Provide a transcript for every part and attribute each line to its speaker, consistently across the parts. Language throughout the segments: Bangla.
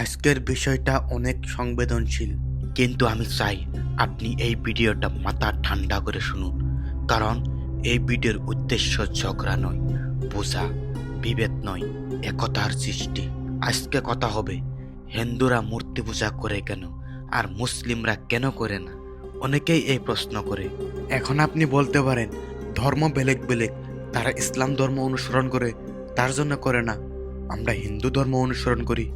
Speaker 1: আজকের বিষয়টা অনেক সংবেদনশীল, কিন্তু আমি চাই আপনি এই ভিডিওটা মাথা ঠান্ডা করে শুনুন, কারণ এই ভিডিওর উদ্দেশ্য ঝগড়া নয়, বোঝা বিভেদ নয়, একতার সৃষ্টি। আজকে কথা হবে, হিন্দুরা মূর্তি পূজা করে কেন, আর মুসলিমরা কেন করে না? অনেকেই এই প্রশ্ন করে। এখন আপনি বলতে পারেন, ধর্ম বেলেগ বেলেগ, তারা ইসলাম ধর্ম অনুসরণ করে, তার জন্য করে না। আমরা হিন্দু ধর্ম অনুসরণ করি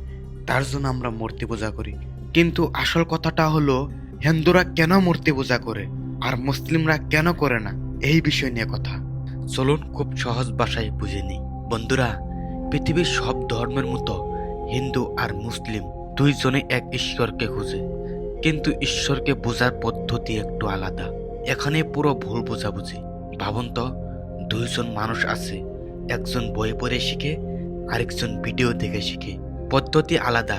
Speaker 1: তার জন্য আমরা মূর্তি পূজা করি। কিন্তু আসল কথাটা হলো, হিন্দুরা কেন মূর্তি পূজা করে আর মুসলিমরা কেন করে না? এই বিষয় নিয়ে কথা। চলুন খুব সহজ ভাষায় বুঝে নিই। বন্ধুরা, পৃথিবীর সব ধর্মের মতো হিন্দু আর মুসলিম দুইজনে এক ঈশ্বরকে খুঁজে। কিন্তু ঈশ্বরকে বোঝার পদ্ধতি একটু আলাদা। এখানে পুরো ভুল বোঝাবুঝি। ভাবুন তো, দুইজন মানুষ আছে, একজন বই পড়ে শিখে, আরেকজন ভিডিও দেখে শিখে। পদ্ধতি আলাদা,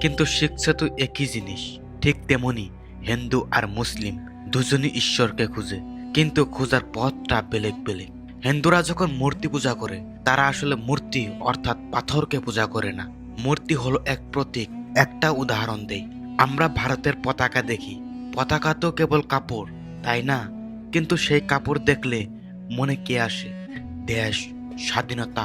Speaker 1: কিন্তু শিখছে তো একই জিনিস। ঠিক তেমনি হিন্দু আর মুসলিম দুজনই ঈশ্বরকে খুঁজে, কিন্তু খোঁজার পথটা বেলেগ বেলেগ। হিন্দুরা যখন মূর্তি পূজা করে, তারা আসলে মূর্তি অর্থাৎ পাথরকে পূজা করে না। মূর্তি হলো এক প্রতীক, একটা উদাহরণ দেই। আমরা ভারতের পতাকা দেখি, পতাকা তো কেবল কাপড়, তাই না? কিন্তু সেই কাপড় দেখলে মনে কে আসে? দেশ, স্বাধীনতা,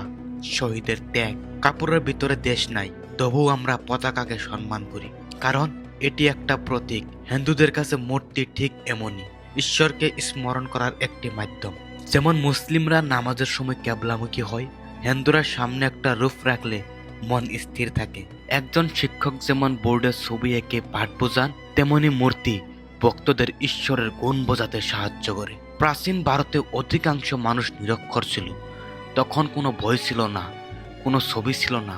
Speaker 1: শহীদের ত্যাগ, কাপড়ের ভিতরে দেশ নাই। তবুও আমরা পতাকাকে সম্মান করি, কারণ এটি একটা প্রতীক। হিন্দুদের কাছে মূর্তি ঠিক এমনই। ঈশ্বরকে স্মরণ করার একটি মাধ্যম। যেমন মুসলিমরা নামাজের সময় ক্যাবলামুখী হয়, হিন্দুরা সামনে একটা রূপ রাখলে মন স্থির থাকে। একজন শিক্ষক যেমন বোর্ডের ছবি এঁকে পাঠ বোঝান, তেমনি মূর্তি ভক্তদের ঈশ্বরের গুণ বোঝাতে সাহায্য করে। প্রাচীন ভারতে অধিকাংশ মানুষ নিরক্ষর ছিল। তখন কোনো বই ছিল না, কোনো ছবি ছিল না।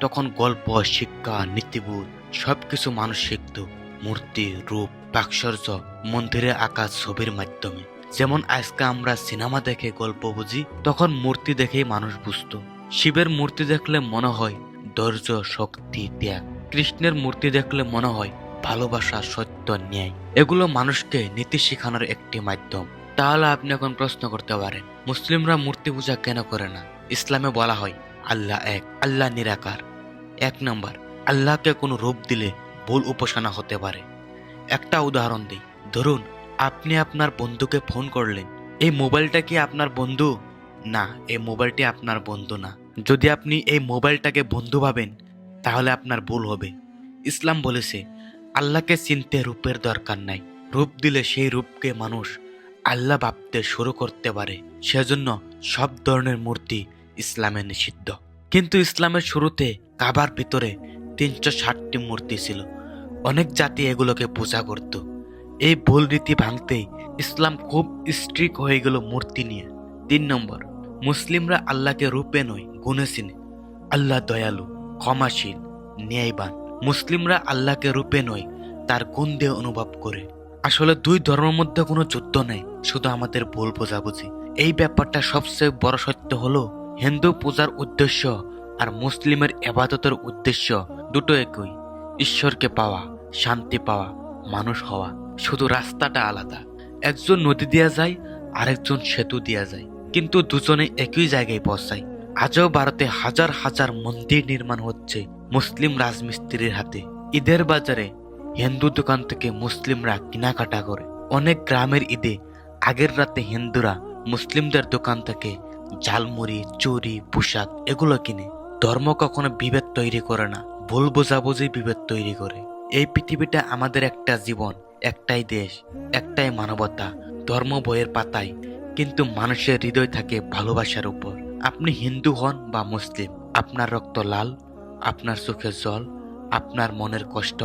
Speaker 1: তখন গল্প, শিক্ষা, নীতিবোধ সবকিছু মানুষ শিখত। মূর্তি, রূপ বাক্সর্য মন্দিরে আঁকা ছবির মাধ্যমে। যেমন আজকে আমরা সিনেমা দেখে গল্প বুঝি, তখন মূর্তি দেখেই মানুষ বুঝতো। শিবের মূর্তি দেখলে মনে হয় ধৈর্য, শক্তি, ত্যাগ। কৃষ্ণের মূর্তি দেখলে মনে হয় ভালোবাসা, সত্য, ন্যায়। এগুলো মানুষকে নীতি শেখানোর একটি মাধ্যম। তাহলে আপনি এখন প্রশ্ন করতে পারেন, মুসলিমরা মূর্তি পূজা কেন করে না? ইসলামে বলা হয়, আল্লাহ এক, আল্লাহ নিরাকার। এক নম্বর, আল্লাহকে কোনো রূপ দিলে ভুল উপাসনা হতে পারে। একটা উদাহরণ দিই, ধরুন আপনি আপনার বন্ধুকে ফোন করলেন, এই মোবাইলটা কি আপনার বন্ধু? না, এই মোবাইলটি আপনার বন্ধু না। যদি আপনি এই মোবাইলটাকে বন্ধু ভাবেন, তাহলে আপনার ভুল হবে। ইসলাম বলেছে, আল্লাহকে চিনতে রূপের দরকার নাই। রূপ দিলে সেই রূপকে মানুষ আল্লাহ ভাবতে শুরু করতে পারে। সেজন্য সব ধরনের মূর্তি ইসলামে নিষিদ্ধ। কিন্তু ইসলামের শুরুতে কাবার ভিতরে তিনশো ষাটটি মূর্তি ছিল। অনেক জাতি এগুলোকে পূজা করত। এই ভুল রীতি ভাঙতেই ইসলাম খুব স্ট্রিক হয়ে গেল মূর্তি নিয়ে। তিন নম্বর, মুসলিমরা আল্লাহকে রূপে নয়, গুণে চিনে। আল্লাহ দয়ালু, ক্ষমাশীল, ন্যায়বান। মুসলিমরা আল্লাহকে রূপে নয়, তার গুণ দিয়ে অনুভব করে। আসলে দুই ধর্মের মধ্যে কোনো যুদ্ধ নেই, শুধু আমাদের ভুল বোঝাবুঝি। এই ব্যাপারটা সবচেয়ে বড় সত্য হলো, হিন্দু পূজার উদ্দেশ্য আর মুসলিমের এবাদতের উদ্দেশ্য দুটো একই। ঈশ্বরকে পাওয়া, শান্তি পাওয়া, মানুষ হওয়া। শুধু রাস্তাটা আলাদা। একজন নদী দিয়া যায়, আরেকজন সেতু দিয়া যায়। কিন্তু দুজনে একই জায়গায় পৌঁছায় আজও ভারতে হাজার হাজার মন্দির নির্মাণ হচ্ছে মুসলিম রাজমিস্ত্রির হাতে। ঈদের বাজারে হিন্দু দোকান থেকে মুসলিমরা কেনাকাটা করে। অনেক গ্রামের ঈদে আগের রাতে হিন্দুরা মুসলিমদের দোকান থেকে ঝালমুড়ি, চুরি, পোশাক এগুলো কিনে। ধর্ম কখনো বিভেদ তৈরি করে না, ভুল বোঝাবুঝি বিভেদ তৈরি করে। এই পৃথিবীটা আমাদের একটা জীবন, একটাই দেশ, একটাই মানবতা, ধর্ম বইয়ের পাতায়, কিন্তু মানুষের হৃদয় থাকে ভালোবাসার উপর। আপনি হিন্দু হন বা মুসলিম, আপনার রক্ত লাল, আপনার চোখের জল, আপনার মনের কষ্ট,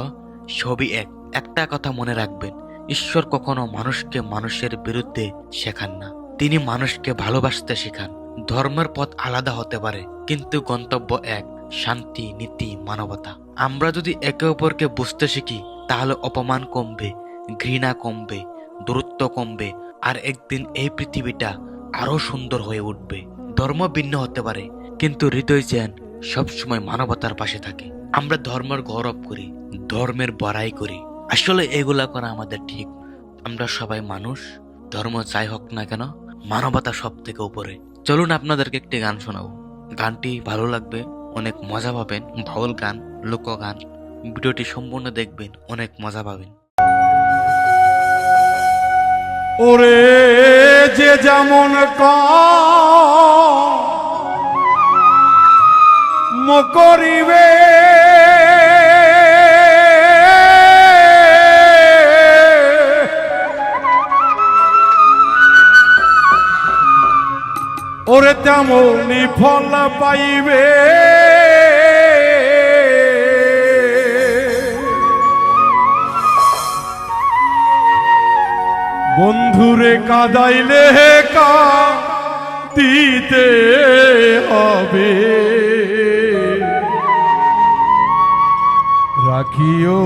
Speaker 1: সবই এক। একটা কথা মনে রাখবেন, ঈশ্বর কখনো মানুষকে মানুষের বিরুদ্ধে শেখান না। তিনি মানুষকে ভালোবাসতে শেখান। ধর্মের পথ আলাদা হতে পারে, কিন্তু গন্তব্য এক, শান্তি, নীতি, মানবতা। আমরা যদি একে অপরকে বুঝতে শিখি, তাহলে অপমান কমবে, ঘৃণা কমবে, দূরত্ব কমবে, আর একদিন এই পৃথিবীটা আরও সুন্দর হয়ে উঠবে। ধর্ম ভিন্ন হতে পারে, কিন্তু হৃদয় যেন সবসময় মানবতার পাশে থাকে। আমরা ধর্মের গৌরব করি, ধর্মের বড়াই করি। আসলে এগুলা করা আমাদের ঠিক। আমরা সবাই মানুষ, ধর্ম যাই হোক না কেন, মানবতা সব থেকে উপরে। চলুন আপনাদেরকে একটি গান শোনাবো। গানটি ভালো লাগবে, অনেক মজা পাবেন ভাউল গান লোকগান ভিডিওটি সম্পূর্ণ দেখবেন, অনেক মজা পাবেন।
Speaker 2: ওরে যে যেমন করিবে ওরে তেমনি ফল পাইবে। বন্ধুরে কাদাইলে কা দিতে হবে। রাখিও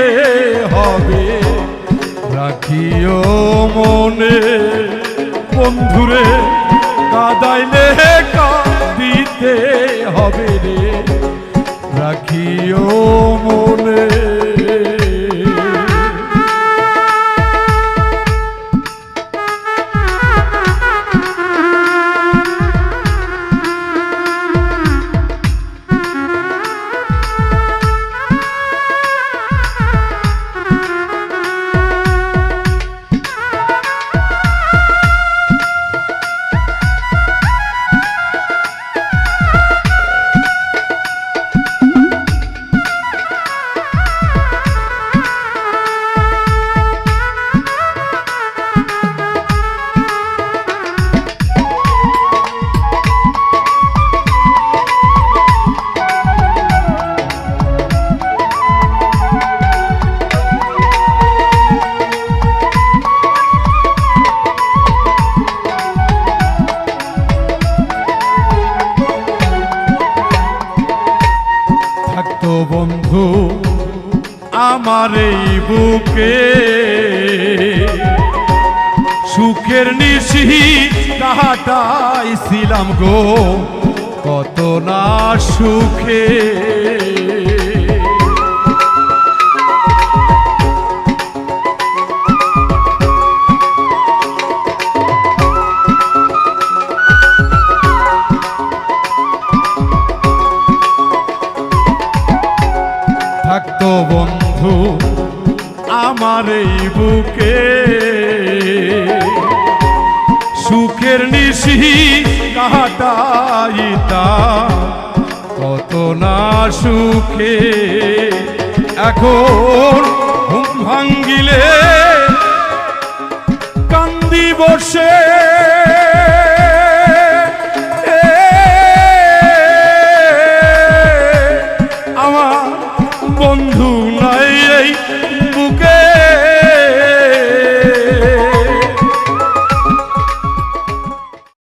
Speaker 2: কাঁদিতে হবে। রাখিও মনে বন্ধুরে কাদাইলে বন্ধু আমার এই বুকে সুখের নিশি কাটাইছিলাম গো কত না সুখে আমার এই বুকে। সুখের নিশি কাটাইতা কত না সুখে এখন ঘুম ভাঙ্গিলে কান্দি বসে